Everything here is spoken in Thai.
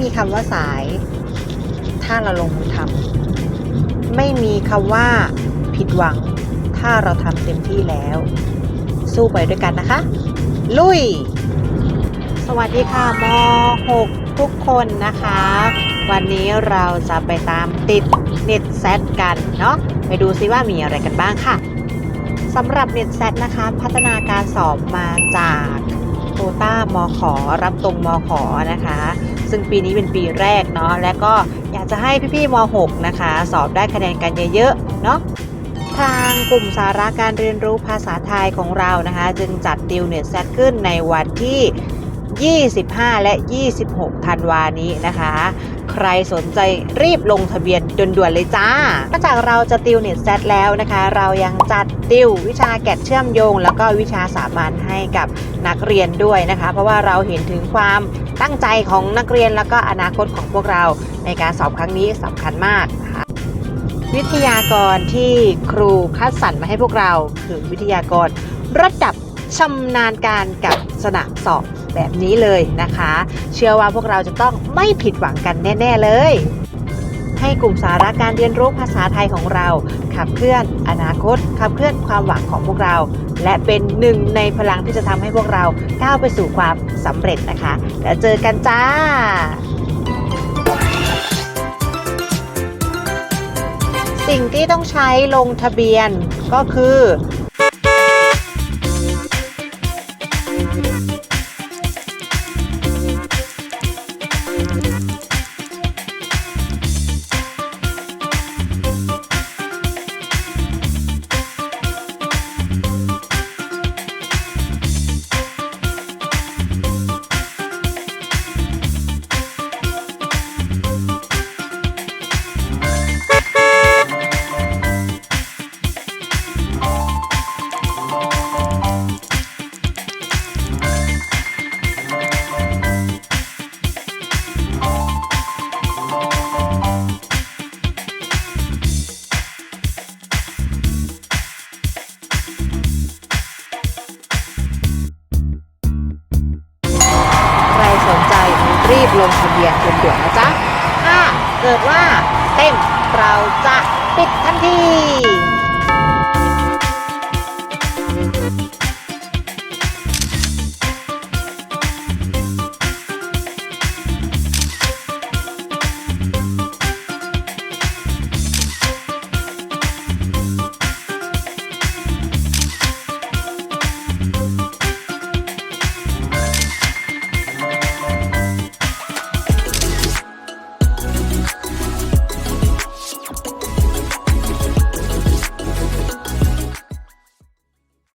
มีคำว่าสาย ถ้าเราลงมือทำไม่มีคำว่าผิดหวัง ถ้าเราทำเต็มที่แล้ว สู้ไปด้วยกันนะคะ ลุย สวัสดีค่ะม .6 ทุกคนนะคะ วันนี้เราจะไปตามติดเน็ตแซดกันเนาะไปดูซิว่ามีอะไรกันบ้างค่ะสำหรับเน็ตแซดนะคะ พัฒนาการสอบมาจากโคต้ามขอรับตรงมขอนะคะ ซึ่งปีนี้เป็นปีแรกเนาะและก็อยากจะให้พี่ๆม .6 นะคะ สอบได้คะแนนกันเยอะๆเนาะทางกลุ่มสาระการเรียนรู้ภาษาไทยของเรานะคะ จึงจัดติวเน็ตแซดขึ้นในวันที่ 25 และ 26 ธันวานี้นะคะ ใครสนใจรีบลงทะเบียนด่วนๆเลยจ้านอกจากเราจะติวเน็ตแซดแล้วนะคะ เรายังจัดติววิชาแกะเชื่อมโยง แล้วก็วิชาสามัญให้กับนักเรียนด้วยนะคะ เพราะว่าเราเห็นถึงความตั้งใจของนักเรียนแล้วก็อนาคตของพวกเราในการสอบครั้งนี้สำคัญมากนะคะวิทยากรที่ครูคัดสรรมาให้พวกเราคือวิทยากรระดับชำนาญการกับสนามสอบ แบบนี้เลยนะคะ เชื่อว่าพวกเราจะต้องไม่ผิดหวังกันแน่ ๆ เลย ให้กลุ่มสาระการเรียนรู้ภาษาไทยของเรา ขับเคลื่อน อนาคต ขับเคลื่อนความหวังของพวกเรา และเป็นหนึ่งในพลังที่จะทำให้พวกเราก้าวไปสู่ความสำเร็จนะคะ แล้วเจอกันจ้าสิ่งที่ต้องใช้ลงทะเบียนก็คือ รีบลงทะเบียนด่วนๆนะจ๊ะถ้าเกิดว่าเต็มเราจะปิดทันที